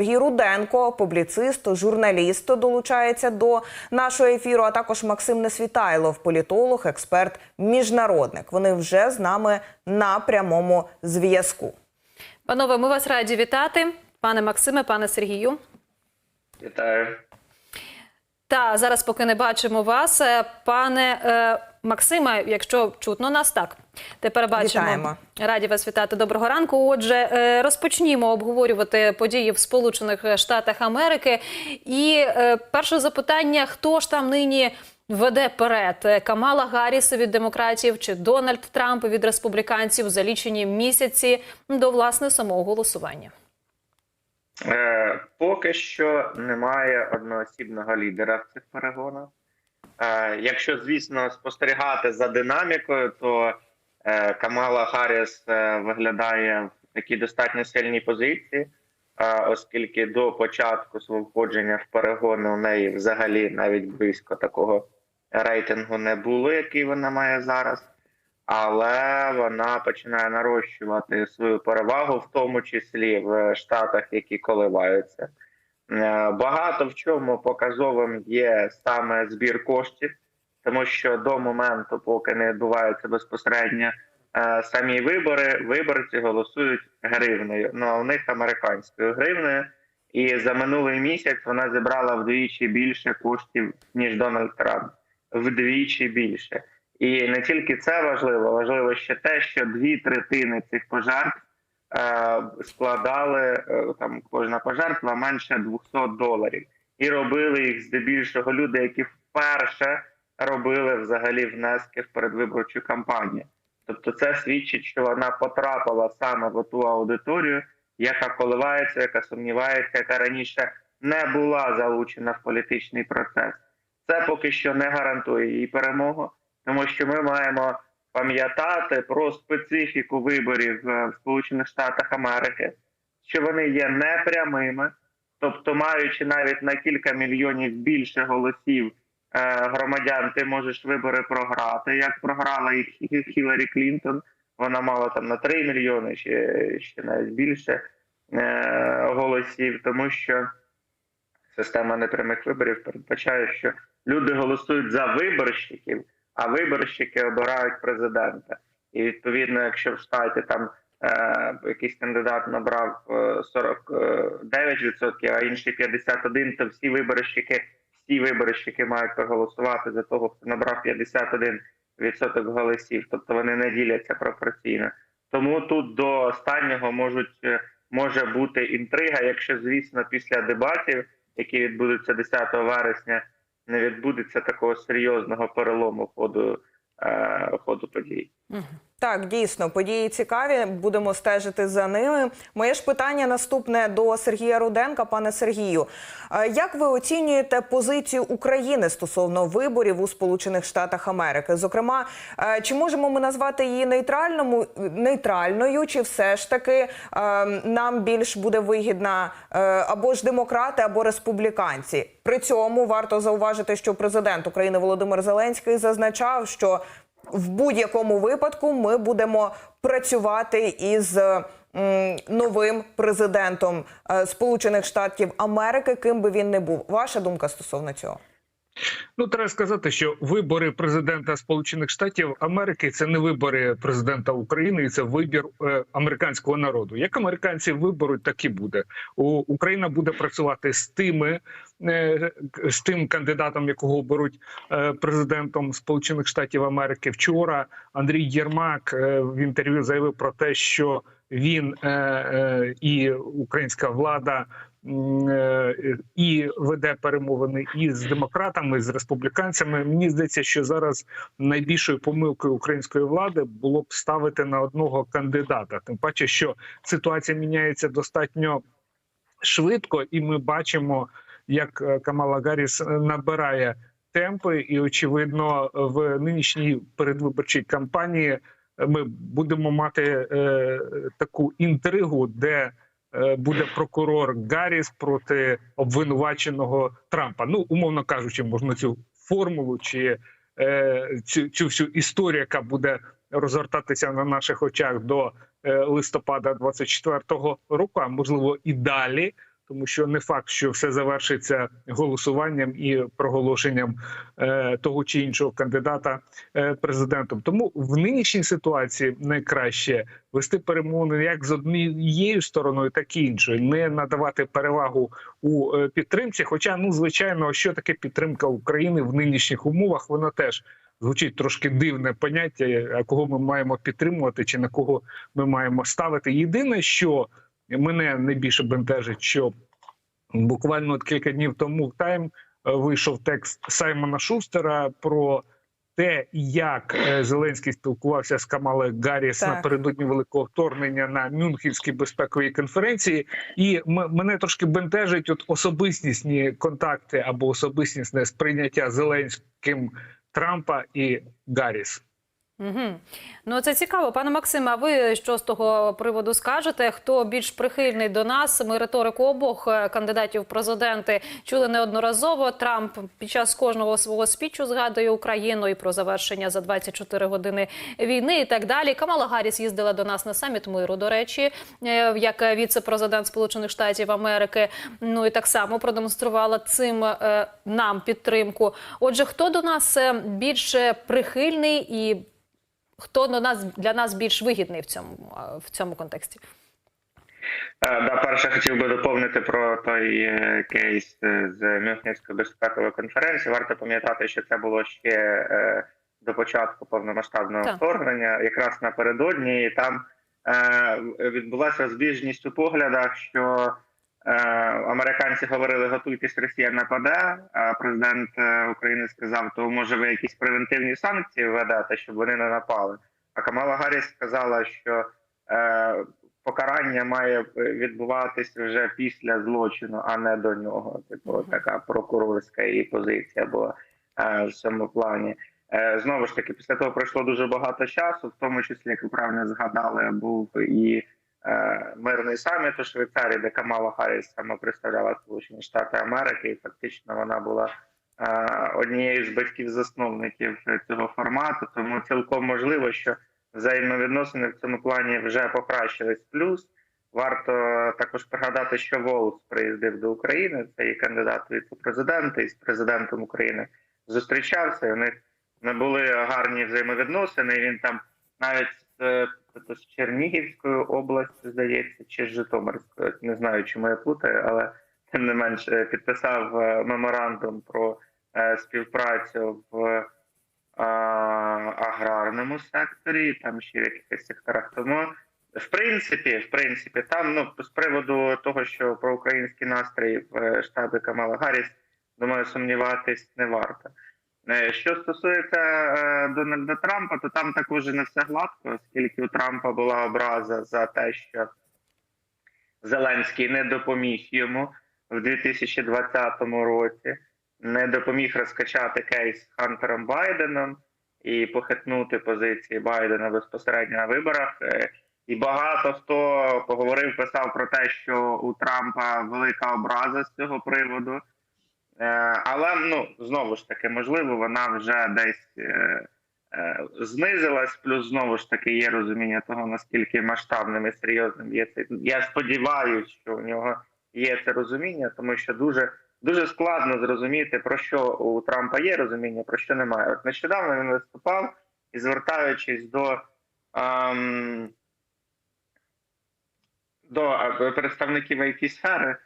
Сергій Руденко, публіцист, журналіст, долучається до нашого ефіру. А також Максим Несвітайлов, політолог, експерт, міжнародник. Вони вже з нами на прямому зв'язку. Панове, ми вас раді вітати, пане Максиме, пане Сергію. Вітаю. Та зараз, поки не бачимо вас, е, пане Максиме, якщо чутно нас так. Тепер бачимо. Вітаємо. Раді вас вітати. Доброго ранку. Отже, е, розпочнімо обговорювати події в Сполучених Штатах Америки. І е, перше запитання: хто ж там нині веде перед Е, Камала Гарріс від демократів чи Дональд Трамп від республіканців за лічені місяці до власне самого голосування? Е, поки що немає одноосібного лідера в цих перегонах. Е, якщо, звісно, спостерігати за динамікою, то е, Камала Харріс е, виглядає в такій достатньо сильній позиції, оскільки до початку свого входження в перегони у неї взагалі навіть близько такого рейтингу не було, який вона має зараз. але вона починає нарощувати свою перевагу, в тому числі в штатах, які коливаються. Е, Багато в чому показовим є саме збір коштів, тому що до моменту, поки не відбуваються безпосередньо е, самі вибори, виборці голосують гривнею. Ну а у них американською гривнею. І за минулий місяць вона зібрала вдвічі більше коштів ніж Дональд Трамп. Вдвічі більше. І не тільки це важливо, важливо ще те, що дві третини цих пожертв складали е, там кожна пожертва менше 200 доларів, і робили їх здебільшого люди, які вперше робили взагалі внески в передвиборчу кампанію. Тобто, це свідчить, що вона потрапила саме в ту аудиторію, яка коливається, яка сумнівається, яка раніше не була залучена в політичний процес. Це поки що не гарантує її перемогу тому що ми маємо пам'ятати про специфіку виборів е, в Сполучених Штатах Америки, що вони є непрямими, тобто, маючи навіть на кілька мільйонів більше голосів е, громадян, ти можеш вибори програти. Як програла і Хіларі Клінтон, вона мала там на 3 мільйони, чи ще навіть більше е, голосів, тому що система непрямих виборів передбачає, що люди голосують за виборщиків а виборщики обирають президента. І відповідно, якщо в штаті там е, якийсь кандидат набрав е, 49%, а інший 51%, то всі виборщики, всі виборщики мають проголосувати за того, хто набрав 51% голосів. Тобто вони не діляться пропорційно. Тому тут до останнього можуть е, може бути інтрига, якщо звісно після дебатів, які відбудуться 10 вересня не відбудеться такого серйозного перелому ходу, е, ходу подій. Так, дійсно, події цікаві. Будемо стежити за ними. Моє ж питання наступне до Сергія Руденка. Пане Сергію, Е, як ви оцінюєте позицію України стосовно виборів у Сполучених Штатах Америки? Зокрема, е, чи можемо ми назвати її нейтральному нейтральною, чи все ж таки е, нам більш буде вигідна або ж демократи, або республіканці? При цьому варто зауважити, що президент України Володимир Зеленський зазначав, що в будь-якому випадку ми будемо працювати із новим президентом е, Сполучених Штатів Америки, ким би він не був. Ваша думка стосовно цього? Ну, треба сказати, що вибори президента Сполучених Штатів Америки це не вибори президента України, це вибір е, американського народу. Як американці виберуть, так і буде. У Україна буде працювати з тими е, з тим кандидатом, якого оберуть е, президентом Сполучених Штатів Америки. Вчора Андрій Єрмак е, в інтерв'ю заявив про те, що він е, е, і українська влада і веде перемовини і з демократами, і з республіканцями. Мені здається, що зараз найбільшою помилкою української влади було б ставити на одного кандидата. Тим паче, що ситуація міняється достатньо швидко, і ми бачимо, як е, Камала Гарріс е, набирає темпи, і очевидно, в нинішній передвиборчій кампанії ми будемо мати е, таку інтригу, де е, буде прокурор Гарріс проти обвинуваченого Трампа. Ну, умовно кажучи, можна цю формулу чи е, цю, цю всю історію, яка буде розгортатися на наших очах до е, листопада 24-го року, а можливо і далі. Тому що не факт, що все завершиться голосуванням і проголошенням е, того чи іншого кандидата е, президентом. Тому в нинішній ситуації найкраще вести перемовини як з однією стороною, так і іншою, не надавати перевагу у е, підтримці. Хоча, ну звичайно, що таке підтримка України в нинішніх умовах, вона теж. Звучить трошки дивне поняття, кого ми маємо підтримувати, чи на кого ми маємо ставити. Єдине, що мене найбільше бентежить, що буквально от кілька днів тому в Тайм вийшов текст Саймона Шустера про те, як е, Зеленський спілкувався з Камалою Гарріс Так. напередодні великого вторгнення на Мюнхенській безпековій конференції, і мене трошки бентежить от особистісні контакти або особистісне сприйняття Зеленським Трампа і Гарріс. Угу. Ну це цікаво, пане Максиме. А ви що з того приводу скажете? Хто більш прихильний до нас? Ми риторику обох е, кандидатів в президенти чули неодноразово. Трамп під час кожного свого спічу згадує Україну і про завершення за 24 години війни і так далі. Камала Гарріс їздила до нас на саміт миру. До речі, е, як віце-президент Сполучених Штатів Америки. Ну і так само продемонструвала цим е, нам підтримку. Отже, хто до нас е, більш прихильний і Хто до нас для нас більш вигідний в цьому в цьому контексті? Е, Да, перше хотів би доповнити про той е, кейс е, з Мюнхенської безпекової конференції. Варто пам'ятати, що це було ще до початку повномасштабного Так. вторгнення, якраз напередодні, і там відбулася розбіжність у поглядах, що американці говорили, готуйтесь, Росія нападе. А президент е, України сказав, то може ви якісь превентивні санкції введете, щоб вони не напали. А Камала Гарріс сказала, що е, покарання має відбуватися вже після злочину, а не до нього. Типу, така прокурорська її позиція була е, в цьому плані. Е, Знову ж таки, після того пройшло дуже багато часу, в тому числі, як ви правильно згадали, був і е, мирний саміт у Швейцарії, де Камала Харріс саме представляла Сполучені Штати Америки, і фактично вона була е, однією з батьків-засновників цього формату. Тому цілком можливо, що взаємовідносини в цьому плані вже покращились. Плюс варто також пригадати, що Волс приїздив до України. Це і кандидат у віце-президенти, і з президентом України зустрічався. У них не були гарні взаємовідносини. Він там навіть е, то з Чернігівської області, здається, чи з Житомирської. Не знаю, чому я плутаю, але тим не менш е, підписав е, меморандум про співпрацю в аграрному секторі, там ще в якихось секторах. Тому в принципі, в принципі, там ну з приводу того, що про український настрій в штабі Камала Гарріс, думаю, сумніватись не варто. Е, Що стосується е, Дональда Трампа, то там також не все гладко, оскільки у Трампа була образа за те, що Зеленський не допоміг йому в 2020 році, не допоміг розкачати кейс Хантером Байденом і похитнути позиції Байдена безпосередньо на виборах. Е, І багато хто поговорив, писав про те, що у Трампа велика образа з цього приводу. Е, Але ну знову ж таки, можливо, вона вже десь е, е, знизилась. Плюс знову ж таки є розуміння того, наскільки масштабним і серйозним є цей. Я сподіваюся, що у нього є це розуміння, тому що дуже дуже складно зрозуміти про що у Трампа є розуміння, про що немає. От нещодавно він виступав і звертаючись до. ем, до представників it сфери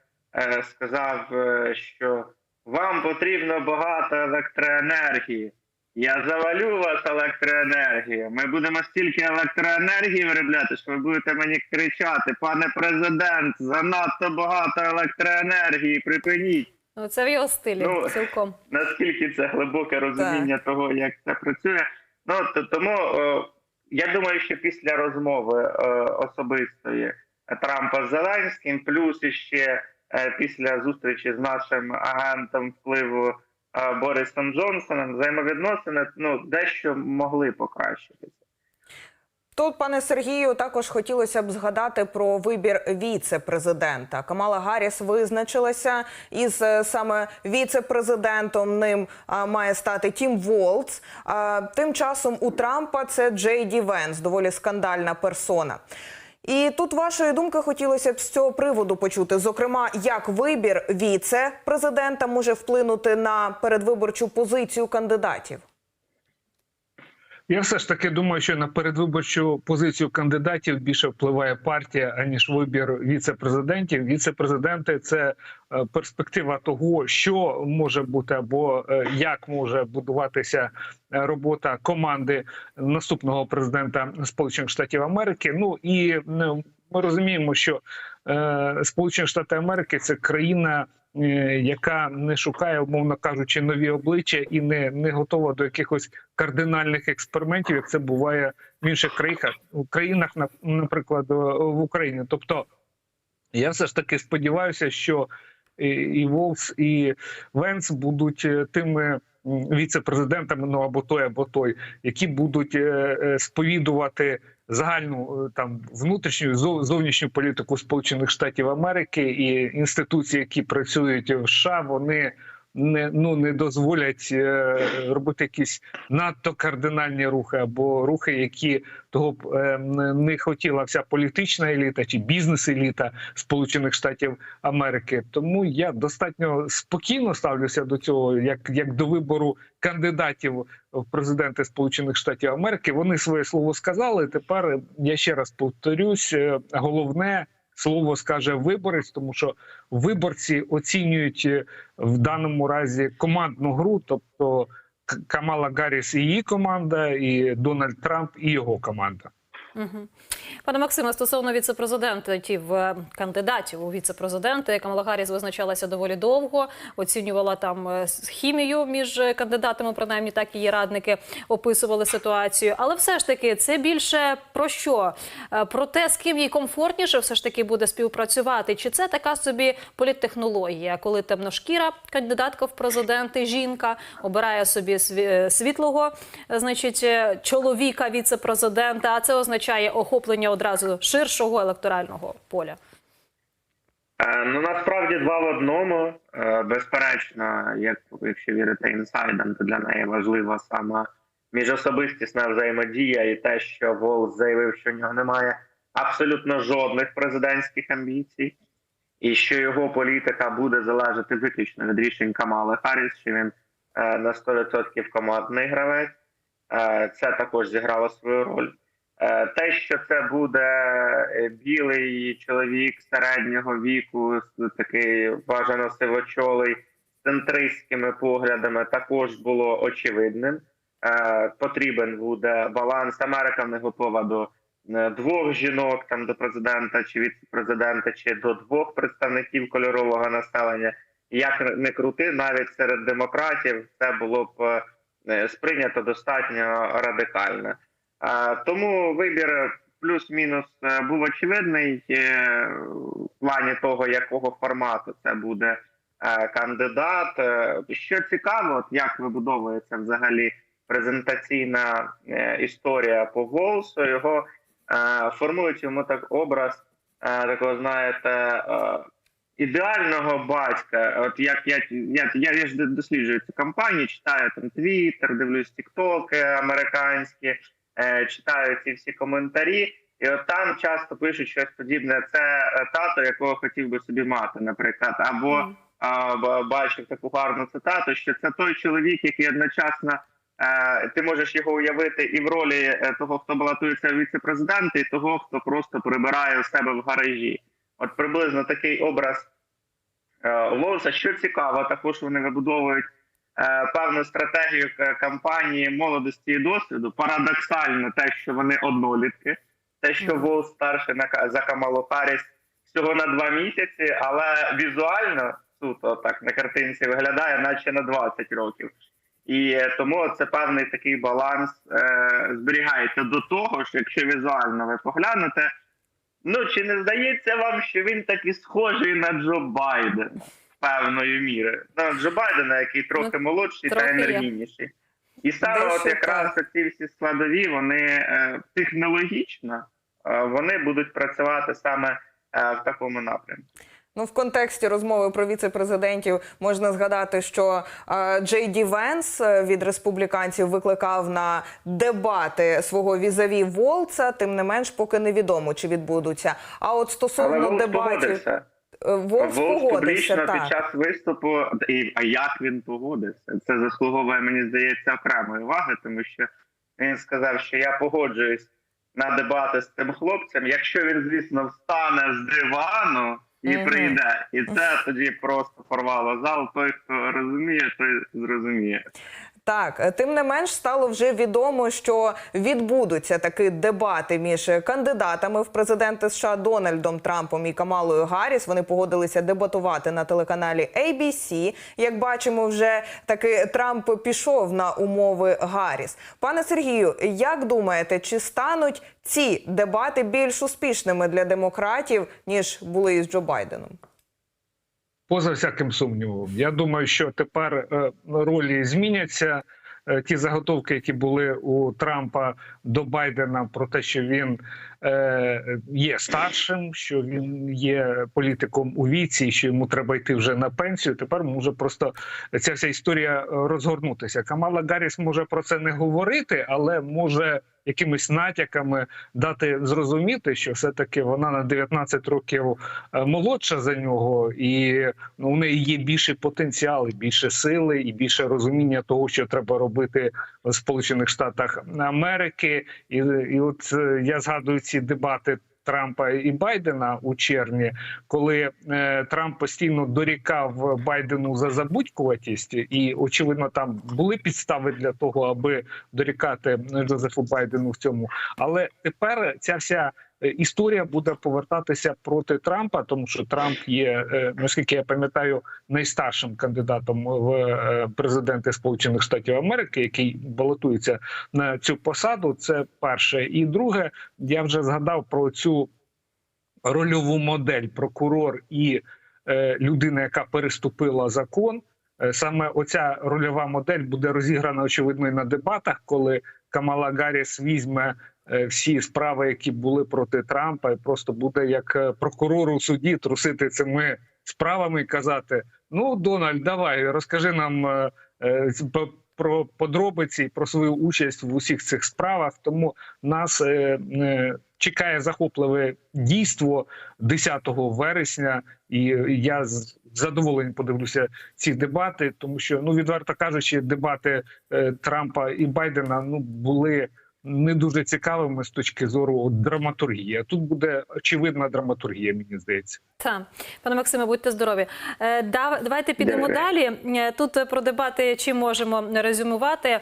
сказав, що вам потрібно багато електроенергії. Я завалю вас електроенергією. Ми будемо стільки електроенергії виробляти, що ви будете мені кричати, пане президент, занадто багато електроенергії, припиніть. Ну це в його стилі Ну, цілком. Наскільки це глибоке розуміння того, як це працює. Ну то тому е, я думаю, що після розмови е, особистої Трампа з Зеленським, плюс іще після зустрічі з нашим агентом впливу е, Борисом Джонсоном, взаємовідносини ну дещо могли покращитися. Тут, пане Сергію, також хотілося б згадати про вибір віце-президента. Камала Гарріс визначилася із е, саме віце-президентом. Ним а, має стати Тім Волц. А, тим часом у Трампа це Джей Ді Венс, доволі скандальна персона. І тут вашої думки хотілося б з цього приводу почути. Зокрема, як вибір віце-президента може вплинути на передвиборчу позицію кандидатів. Я все ж таки думаю, що на передвиборчу позицію кандидатів більше впливає партія аніж вибір віце-президентів. Віце-президенти це е, перспектива того, що може бути або е, як може будуватися е, робота команди наступного президента Сполучених Штатів Америки. Ну і ми розуміємо, що Сполучені Штати Америки це країна. Е, Яка не шукає, умовно кажучи, нові обличчя і не, не готова до якихось кардинальних експериментів, як це буває в інших країнах, в країнах, на- наприклад, е, в Україні. Тобто, я все ж таки сподіваюся, що і, і Волс, і Венс будуть е, тими віце-президентами, ну або той, або той, які будуть е, е, сповідувати загальну е, там внутрішню зов- зовнішню політику Сполучених Штатів Америки і інституції, які працюють в США, вони не ну не дозволять е, робити якісь надто кардинальні рухи або рухи, які того б е, не- хотіла вся політична еліта чи бізнес-еліта Сполучених Штатів Америки. Тому я достатньо спокійно ставлюся до цього, як, як до вибору кандидатів в президенти Сполучених Штатів Америки. Вони своє слово сказали. Тепер я ще раз повторюсь: е, головне. Слово скаже виборець, тому що виборці оцінюють е, в даному разі командну гру, тобто Камала Гарріс і її команда, і Дональд Трамп і його команда. Пане Максиме, стосовно віцепрезидентів, е, кандидатів у віцепрезиденти, Камала Гарріс визначалася доволі довго, оцінювала там е, хімію між кандидатами, принаймні так її радники описували ситуацію. Але все ж таки, це більше про що? Е, Про те, з ким їй комфортніше все ж таки буде співпрацювати. Чи це така собі політтехнологія, коли темношкіра кандидатка в президенти, жінка обирає собі світлого, значить, чоловіка віце-президента, а це означає охоплення одразу ширшого електорального поля. Е, Ну насправді два в одному. Е, Безперечно, як якщо вірити інсайдам, то для неї важлива саме міжособистісна взаємодія і те, що Волс заявив, що в нього немає абсолютно жодних президентських амбіцій, і що його політика буде залежати виключно від рішень Камали Харріс, що він е, на 100% командний гравець. Це також зіграло свою роль. Е, Те, що це буде е, білий чоловік середнього віку, такий бажано сивочолий, з центристськими поглядами, також було очевидним. Е, Потрібен буде баланс. Америка не готова до двох жінок, там до президента чи віце-президента, чи до двох представників кольорового населення. Як не крути, навіть серед демократів це було б сприйнято достатньо радикально. Тому вибір плюс-мінус е, був очевидний е, в плані того, якого формату це буде е, кандидат. Що цікаво, як вибудовується взагалі презентаційна історія по голосу, його формують йому так образ такого, знаєте, ідеального батька. От як я я, я, я ж досліджую цю кампанію, читаю там Твіттер, дивлюсь Тіктоки американські читаю ці всі коментарі, і от там часто пишуть щось подібне. Це е, тато, якого хотів би собі мати, наприклад, або б- бачив таку гарну цитату, що це той чоловік, який одночасно е, ти можеш його уявити і в ролі е, того, хто балотується в віце-президенти, і того, хто просто прибирає у себе в гаражі. От приблизно такий образ е, Волоса. Що цікаво, також вони вибудовують е, певну стратегію кампанії молодості і досвіду. Парадоксально, те, що вони однолітки, те, що. Волс старший на за Камалу Харріс всього на два місяці, але візуально суто так на картинці виглядає, наче на 20 років. І е, тому це певний такий баланс е, зберігається до того, що якщо візуально ви поглянете, ну чи не здається вам, що він такий схожий на Джо Байдена певною мірою? На Джо Байдена, який трохи молодший та трохи є. енергійніший. І саме от якраз так. ці всі складові, вони е, технологічно е, вони будуть працювати саме е, в такому напрямку. Ну, в контексті розмови про віце-президентів можна згадати, що Джей Ді Венс від республіканців викликав на дебати свого візаві Волца. Тим не менш, поки невідомо, чи відбудуться. А от стосовно Волк дебатів, погодився. Е, Волц погодився публічно під час виступу, і, а як він погодився? Це заслуговує, мені здається, окремої уваги, тому що він сказав, що я погоджуюсь на дебати з цим хлопцем, якщо він, звісно, встане з дивану і Мгм. прийде. І це тоді просто порвало зал. Той, хто розуміє, той зрозуміє. Так, е, тим не менш стало вже відомо, що відбудуться такі дебати між кандидатами в президенти США Дональдом Трампом і Камалою Гарріс. Вони погодилися дебатувати на телеканалі ABC. Як бачимо, вже таки Трамп пішов на умови Гарріс. Пане Сергію, як думаєте, чи стануть ці дебати більш успішними для демократів ніж були із Джо Байденом? Поза всяким сумнівом. Я думаю, що тепер е, ролі зміняться. Е, Ті заготовки, які були у Трампа до Байдена, про те, що він е, є старшим, що він є політиком у віці, що йому треба йти вже на пенсію. Тепер може просто ця вся історія розгорнутися. Камала Гарріс може про це не говорити, але може якимись натяками дати зрозуміти, що все таки вона на 19 років е, молодша за нього, і ну, у неї є більше потенціал, і більше сили, і більше розуміння того, що треба робити в Сполучених Штатах Америки. І, і от е, я згадую ці дебати. Трампа і Байдена у червні, коли е, Трамп постійно дорікав Байдену за забудькуватість, і очевидно, там були підстави для того, аби дорікати Джозефу Байдену в цьому. Але тепер ця вся історія буде повертатися проти Трампа, тому що Трамп є, е, наскільки я пам'ятаю, найстаршим кандидатом в е, президенти Сполучених Штатів Америки, який балотується на цю посаду. Це перше. І друге, я вже згадав про цю рольову модель прокурор і е, людина, яка переступила закон. Е, Саме оця рольова модель буде розіграна очевидно і на дебатах, коли Камала Гарріс візьме е, всі справи, які були проти Трампа, і просто буде як е, прокурор у суді трусити цими справами і казати: Ну, Дональд, давай розкажи нам е, е, про подробиці, про свою участь в усіх цих справах. Тому нас е, е, чекає захопливе дійство 10 вересня, і я з задоволенням подивлюся ці дебати, тому що ну відверто кажучи, дебати е, Трампа і Байдена ну були. Не дуже цікавими з точки зору от, драматургії. А Тут буде очевидна драматургія, мені здається. Так, пане Максиме, будьте здорові. Е, дав- Давайте підемо Дякую. далі. Е, Тут про дебати чи можемо резюмувати.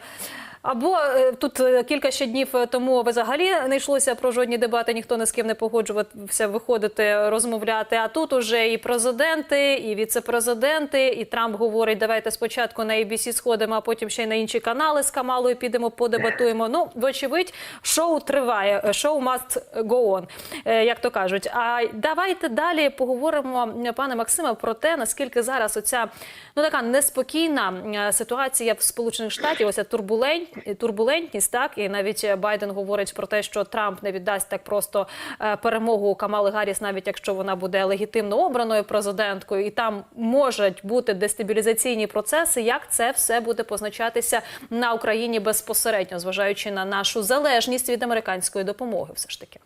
Або е, тут е, кілька ще днів тому взагалі не йшлося про жодні дебати, ніхто ні з ким не погоджувався виходити, розмовляти. А тут уже і президенти, і віце-президенти, і Трамп говорить: давайте спочатку на ABC сходимо, а потім ще й на інші канали з Камалою підемо, подебатуємо. Ну, вочевидь, шоу триває, е, шоу must go on, е, як то кажуть. А давайте далі поговоримо, е, пане Максиме, про те, наскільки зараз оця ну така неспокійна е, ситуація в Сполучених Штатів, оця турбулент, турбулентність, так і навіть Байден говорить про те, що Трамп не віддасть так просто е, перемогу Камали Гарріс, навіть якщо вона буде легітимно обраною президенткою, і там можуть бути дестабілізаційні процеси. Як це все буде позначатися на Україні безпосередньо, зважаючи на нашу залежність від американської допомоги, все ж таки.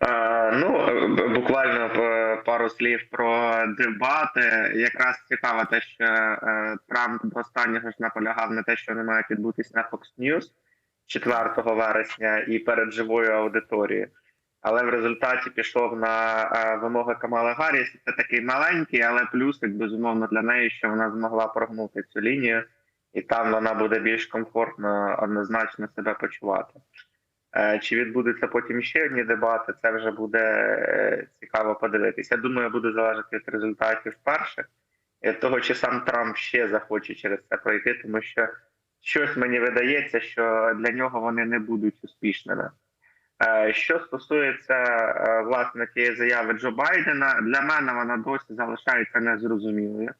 Е, Ну, буквально е, пару слів про дебати. Якраз цікаво те, що е, Трамп до останнього ж наполягав на те, що вони мають відбутися на Fox News 4 вересня і перед живою аудиторією. Але в результаті пішов на вимоги Камали Гарріс. Це такий маленький, але плюсик, безумовно, для неї, що вона змогла прогнути цю лінію, і там вона буде більш комфортно однозначно себе почувати. Е, Чи відбудуться потім ще одні дебати? Це вже буде е, цікаво подивитися. Я думаю, буде залежати від результатів перших від того, чи сам Трамп ще захоче через це пройти, тому що щось мені видається, що для нього вони не будуть успішними. Е, Що стосується е, власне тієї заяви Джо Байдена, для мене вона досі залишається незрозумілою.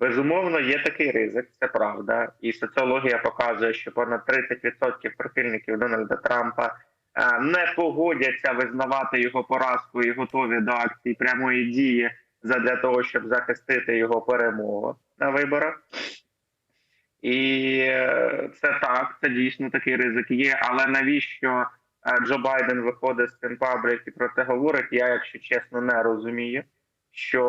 Безумовно, є такий ризик, це правда. І соціологія показує, що понад 30% прихильників Дональда Трампа е, не погодяться визнавати його поразку і готові до акції прямої дії задля того, щоб захистити його перемогу на виборах. І е, це так, це дійсно такий ризик є. Але навіщо е, Джо Байден виходить з цим паблік і про це говорить? Я, якщо чесно, не розумію. Що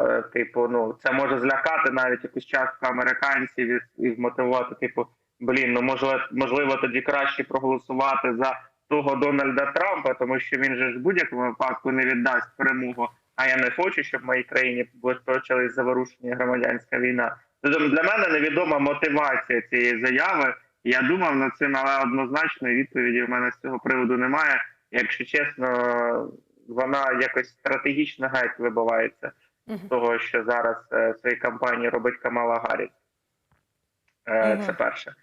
е, типу, ну це може злякати навіть якусь частку американців і, змотивувати, типу, блін, ну можливо, можливо, тоді краще проголосувати за того Дональда Трампа, тому що він же ж будь-якому випадку не віддасть перемогу. А я не хочу, щоб в моїй країні почалась заворушення громадянська війна. Тобто для мене невідома мотивація цієї заяви. Я думав над цим, але однозначної відповіді в мене з цього приводу немає. Якщо чесно, вона якось стратегічно геть вибивається з того, що зараз е, в своїй кампанії робить Камала Гарріс. Е, Мгм. Це перше.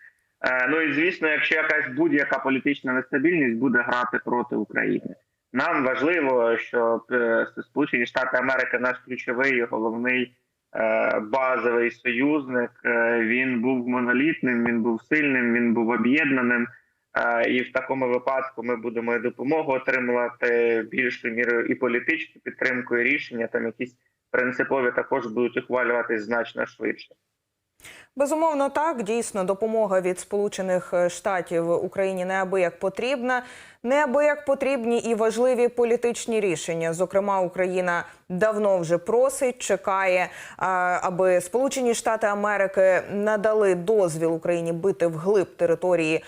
Е, Ну і звісно, якщо якась будь-яка політична нестабільність буде грати проти України, нам важливо, щоб е, Сполучені Штати Америки, наш ключовий і головний е, базовий союзник, е, він був монолітним, він був сильним, він був об'єднаним. І в такому випадку ми будемо і допомогу отримувати більшою мірою і політичну підтримку, і рішення там якісь принципові також будуть ухвалюватись значно швидше. Безумовно, так дійсно допомога від Сполучених Штатів Україні неабияк потрібна. Неабияк потрібні і важливі політичні рішення. Зокрема, Україна давно вже просить, чекає, аби Сполучені Штати Америки надали дозвіл Україні бити вглиб території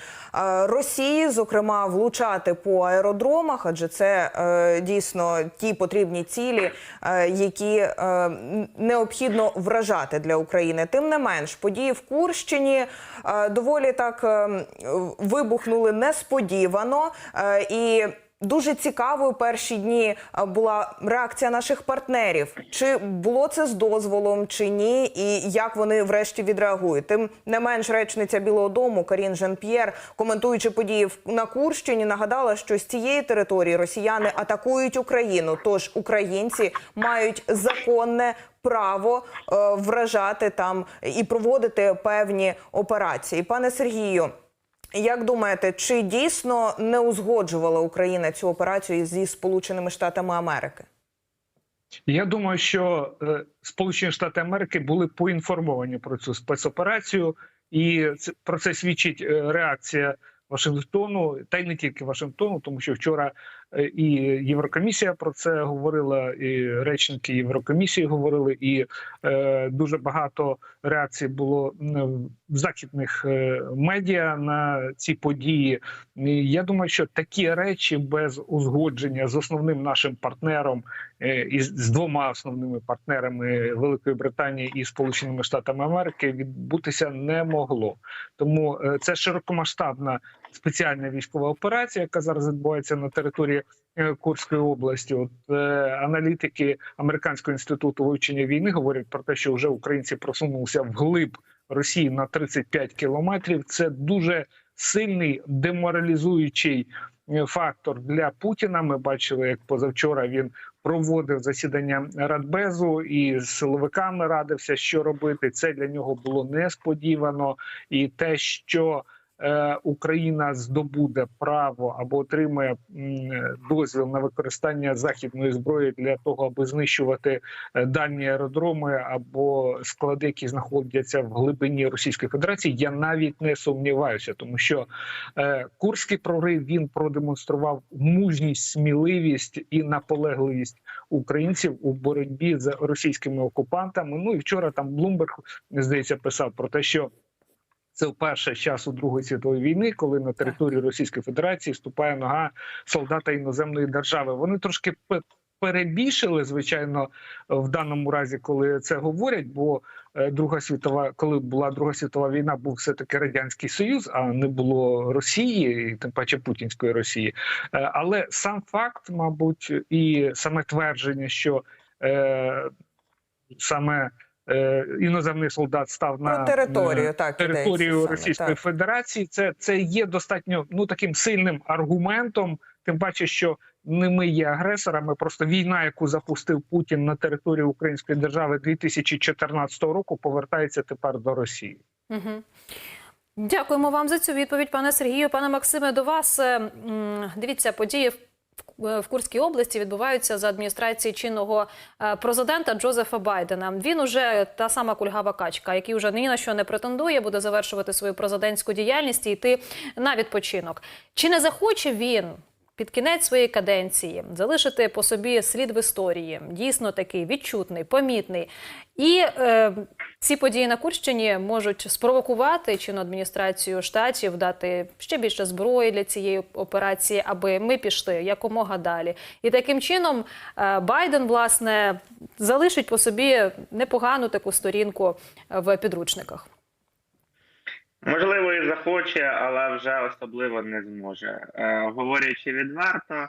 Росії, зокрема влучати по аеродромах, адже це е, дійсно ті потрібні цілі, е, які е, необхідно вражати для України. Тим не менш, події в Курщині е, доволі так е, вибухнули несподівано е, і. Дуже цікавою перші дні е, була реакція наших партнерів. Чи було це з дозволом, чи ні, і як вони врешті відреагують. Тим не менш, речниця Білого Дому Карін Жан-П'єр, коментуючи події на Курщині, нагадала, що з цієї території росіяни атакують Україну. Тож українці мають законне право е, вражати там і проводити певні операції. Пане Сергію. Як думаєте, чи дійсно не узгоджувала Україна цю операцію зі Сполученими Штатами Америки? Я думаю, що е, Сполучені Штати Америки були поінформовані про цю спецоперацію, і про це свідчить е, реакція Вашингтону, та й не тільки Вашингтону, тому що вчора і Єврокомісія про це говорила, і речники Єврокомісії говорили, і е, дуже багато реакцій було в західних е, медіа на ці події. І я думаю, що такі речі без узгодження з основним нашим партнером е, і з двома основними партнерами Великої Британії і Сполученими Штатами Америки відбутися не могло. Тому е, це широкомасштабна спеціальна військова операція, яка зараз відбувається на території е, Курської області. От е, аналітики Американського інституту вивчення війни говорять про те, що вже українці просунулися вглиб Росії на 35 кілометрів. Це дуже сильний деморалізуючий е, фактор для Путіна. Ми бачили, як позавчора він проводив засідання Радбезу і з силовиками радився, що робити. Це для нього було несподівано, і те, що Україна здобуде право або отримає дозвіл на використання західної зброї для того, аби знищувати е, дальні аеродроми або склади, які знаходяться в глибині Російської Федерації, я навіть не сумніваюся, тому що е, курський прорив він продемонстрував мужність, сміливість і наполегливість українців у боротьбі з російськими окупантами. Ну і вчора там Блумберг здається писав про те, що це вперше з часу Другої світової війни, коли на територію Російської Федерації вступає нога солдата іноземної держави. Вони трошки пе- перебільшили, звичайно, в даному разі, коли це говорять. Бо е, Друга світова, коли була Друга світова війна, був все таки радянський союз, а не було Росії, і тим паче Путінської Росії. Е, Але сам факт, мабуть, і саме твердження, що е, саме іноземний солдат став на територію, е, так територію Російської так. Федерації. Це, це є достатньо ну таким сильним аргументом. Тим паче, що не ми є агресорами. Просто війна, яку запустив Путін на території Української держави 2014 року, повертається тепер до Росії. Угу. Дякуємо вам за цю відповідь, пане Сергію. Пане Максиме, до вас Е, дивіться, події в- в в Курській області відбуваються за адміністрації чинного е, президента Джозефа Байдена. Він уже та сама кульгава качка, який вже ні на що не претендує, буде завершувати свою президентську діяльність і йти на відпочинок. Чи не захоче він? Під кінець своєї каденції залишити по собі слід в історії, дійсно такий відчутний, помітний. І е, ці події на Курщині можуть спровокувати чинну адміністрацію штатів дати ще більше зброї для цієї операції, аби ми пішли якомога далі. І таким чином е, Байден власне залишить по собі непогану таку сторінку в підручниках. Можливо, і захоче, але вже особливо не зможе. Е, говорячи відверто, е,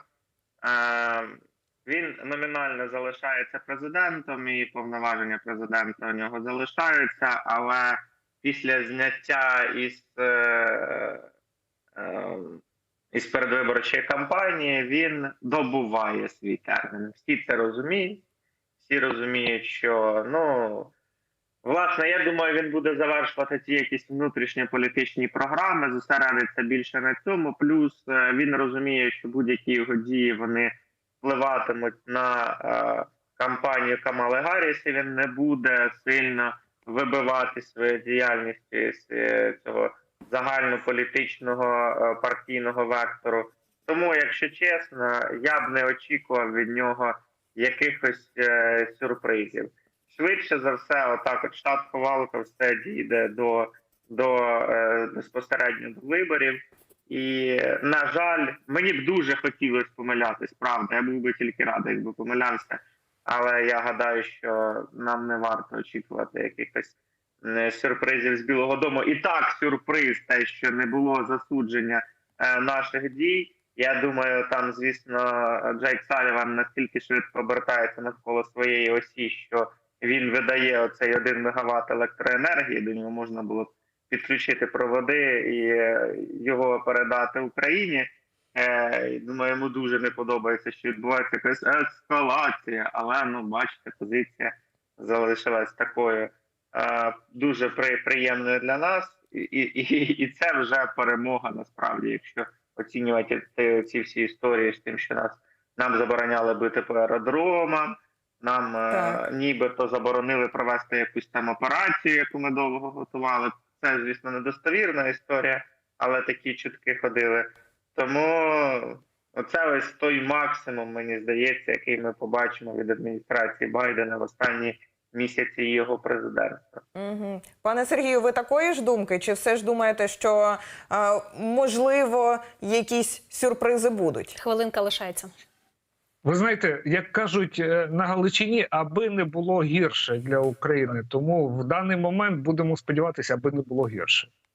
він номінально залишається президентом, і повноваження президента у нього залишаються, але після зняття із, е, е, із передвиборчої кампанії він добуває свій термін. Всі це розуміють. Всі розуміють, що ну. Власне, я думаю, він буде завершувати ті якісь внутрішні політичні програми, зосередиться більше на цьому. Плюс е, він розуміє, що будь-які його дії вони впливатимуть на е, кампанію Камали Гарріс, і він не буде сильно вибивати свою діяльність з е, цього загальнополітичного е, партійного вектору. Тому, якщо чесно, я б не очікував від нього якихось е, сюрпризів швидше за все, отак от штат Ковалка все дійде до, до е, безпосередньо до виборів. І, на жаль, мені б дуже хотілося помилятись, правда. Я був би тільки радий, якби помилявся. Але я гадаю, що нам не варто очікувати якихось е, сюрпризів з Білого Дому. І так, сюрприз, те, що не було засудження е, наших дій. Я думаю, там, звісно, Джейк Саліван настільки швидко обертається навколо своєї осі, що він видає оцей 1 мегаватт електроенергії. До нього можна було підключити проводи і е, його передати Україні. Е, думаю, йому дуже не подобається, що відбувається якась ескалація, але ну бачите, позиція залишилась такою е, дуже приємною для нас, і, і, і це вже перемога насправді, якщо оцінювати ці, ці всі історії з тим, що нас нам забороняли бити по аеродромам. Нам е, Так. нібито заборонили провести якусь там операцію, яку ми довго готували. Це, звісно, недостовірна історія, але такі чутки ходили. Тому оце ось той максимум, мені здається, який ми побачимо від адміністрації Байдена в останні місяці його президентства. Угу. Пане Сергію, ви такої ж думки? Чи все ж думаєте, що е, можливо якісь сюрпризи будуть? Хвилинка лишається. Ви знаєте, як кажуть е, на Галичині, аби не було гірше для України. Тому в даний момент будемо сподіватися, аби не було гірше.